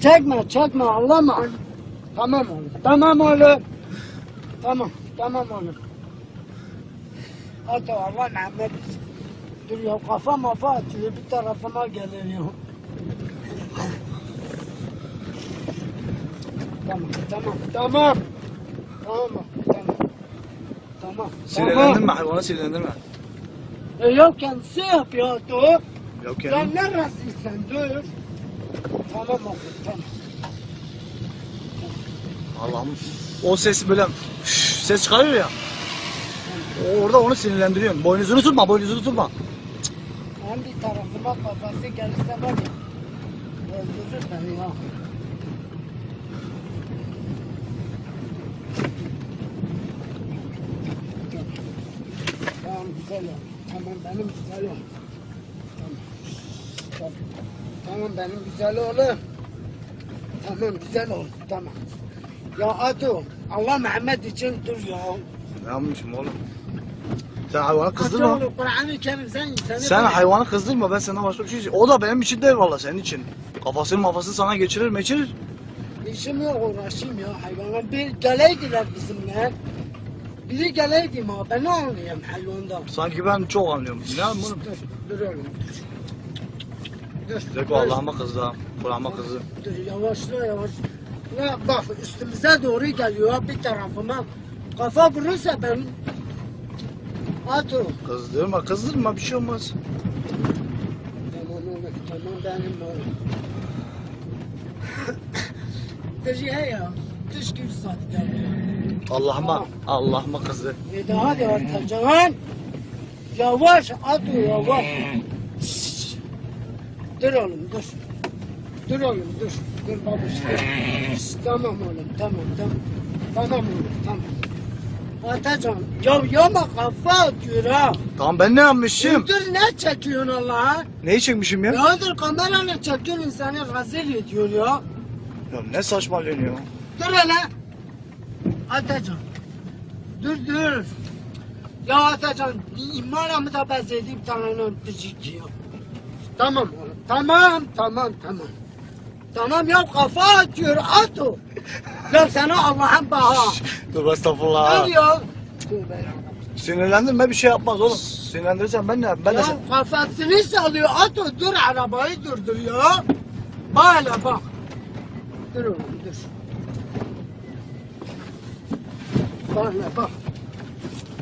Çekme çekme ağlama. Tamam oğlum. Tamam oğlum. Tamam. Tamam oğlum. Hadi Allah Mehmet. Dur ya kafa mafa atıyor bir tarafıma gelir ya. Tamam tamam tamam. Tamam tamam. Tamam. Sinirlendirme hayvanı sinirlendirme. E yok kendisi yapıyor dur. Yok Ya yani. neresin dur. Allah'ım. O ses böyle ses çıkarıyor ya. Orada onu sinirlendiriyorsun. Boynuzunu tutma, boynuzunu tutma. Ben bir tarafıma kafası gelirse var ya. Öldürür beni ya. Tamam güzel ya. Tamam benim güzel ya. Tamam. Tamam. Tamam benim güzel oğlum. Tamam güzel oğlum. Tamam. Ya Ado Allah Mehmet için dur ya. Ne yapmışım oğlum? Sen hayvanı kızdırma. Kur'an-ı Kerim sen insanı Sen bana- hayvanı kızdırma ben senden başka bir şey O da benim için değil valla senin için. Kafasını mafasını sana geçirir meçirir. İşim yok uğraşayım ya hayvana. Bir geleydiler bizimle. Biri geleydi ma ben ne anlayayım hayvandan. Sanki ben çok anlıyorum. Ne yapayım oğlum? Dur, dur oğlum. Dur. Zeko Allah'ıma kızdı ha. Kur'an'ıma kızdı. Dur yavaşla yavaş. Ya bak üstümüze doğru geliyor bir tarafıma. Kafa vurursa ben... At o. Kızdırma kızdırma bir şey olmaz. Tamam oğlum tamam benim oğlum. Dur ya ya. Dış gibi saatte. Allah'ıma Allah'ıma kızdı. Bir daha da atacaksın. Yavaş at o yavaş. Dur oğlum dur. Dur oğlum dur. Dur babuş dur. Tamam oğlum tamam tamam. Tamam oğlum tamam. Atacaksın. Ya yama kafa atıyor ha. Tamam ben ne yapmışım? Dur ne çekiyorsun Allah'a? Neyi çekmişim ya? Ya dur kamerayla çekiyorsun insanı rezil ediyor ya. Ya ne saçmalıyorsun ya? Dur hele. Atacan. Dur dur. Ya Atacan imanımı da bezedi bir tane öpücük ya. Tamam oğlum. Tamam tamam tamam. Tamam ya kafa atıyor at o. Ya sana Allah'ın baha. Dur estağfurullah. Dur ya. Tövbe ya. Sinirlendirme bir şey yapmaz oğlum. Sinirlendirirsen ben ne yapayım? Ben de Ya sen... kafasını sallıyor at o dur arabayı durdur ya. Bak hele bak. Dur oğlum dur. Bak hele bak.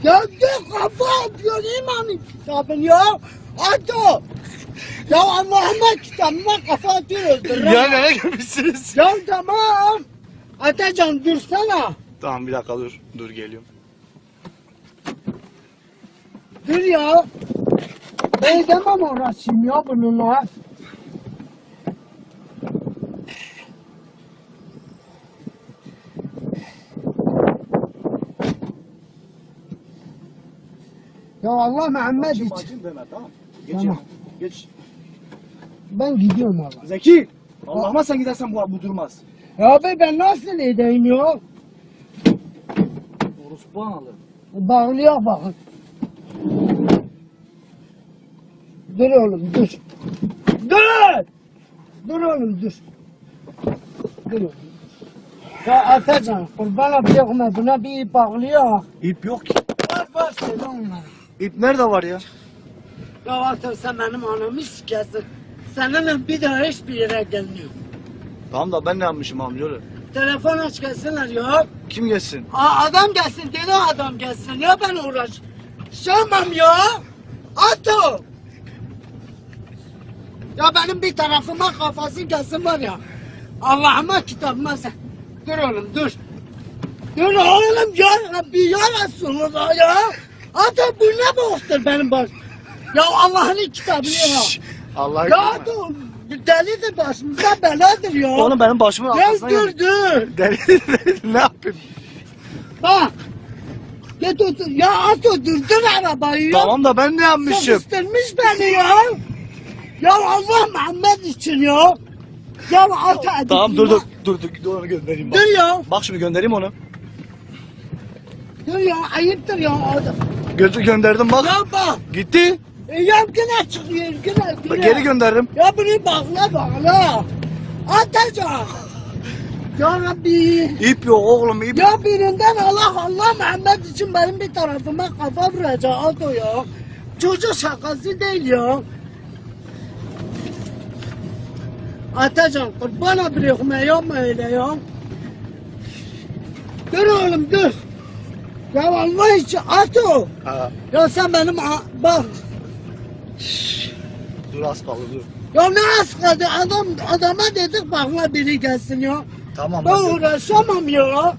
Ya dur kafa atıyor imanın kitabın ya. At o. Ya Allah'ıma kitabıma kafa atıyor öldürür. Ya nereye gelmişsiniz? Ya tamam. Atacan dursana. Tamam bir dakika dur. Dur geliyorum. Dur ya. Ben demem uğraşayım ya bununla. Ya Allah Muhammed için. deme tamam. Geç Tamam. Geç. Ben gidiyorum Allah. Zeki. Allah'ıma sen gidersen bu, bu durmaz. Ya abi ben nasıl edeyim ya? Orospu analı. Bağlıyor bakın. Dur oğlum dur. Dur! Dur oğlum dur. Dur oğlum. Ya Atacan kurban yapma buna bir ip bağlıyor. İp yok ki. Var var söyle onlara. İp nerede var ya? Ya Atacan sen benim anamı sikesin. Seninle bir daha hiçbir yere gelmiyor. Tamam da ben ne yapmışım amcaoğlu? Telefon aç gelsinler ya. Kim gelsin? Aa, adam gelsin deli adam gelsin ya ben uğraş. Şamam ya. Ato. Ya benim bir tarafıma kafası gelsin var ya. Allah'ıma kitabıma sen. Dur oğlum dur. Dur oğlum ya Rabbi ya Resulullah ya. Ato bu ne boktur benim baş. Ya Allah'ın kitabını ya. Allah Ya Ato delidir başımıza beladır ya. Oğlum benim başımın arkasına dur gel. dur. Deli ne yapayım? Bak. Git otur. Ya at durdur arabayı ya. Tamam da ben ne yapmışım? Sıkıştırmış beni ya. Ya Allah Muhammed için ya. Ya at hadi. Tamam dur dur dur dur dur onu göndereyim bak. Dur ya. Bak şimdi göndereyim onu. Dur ya ayıptır ya. Gördü gönderdim bak. Ya bak. Gitti. E, ya güne çıkıyor güne Bak, güne. Geri gönderdim. Ya bunu bağla bağla. Atacağım. Ya Rabbi. İp yok oğlum ip. Ya birinden Allah Allah Muhammed için benim bir tarafıma kafa vuracak Alto ya. Çocuk şakası değil ya. Atacan kurban bırakma yapma öyle ya. Dur oğlum dur. Ya Allah için Ato. Ha, Ya sen benim bak. Dur az kaldı dur. Ya ne az kaldı adam adama dedik bakla biri gelsin ya. Tamam. Ben hadi. uğraşamam ya.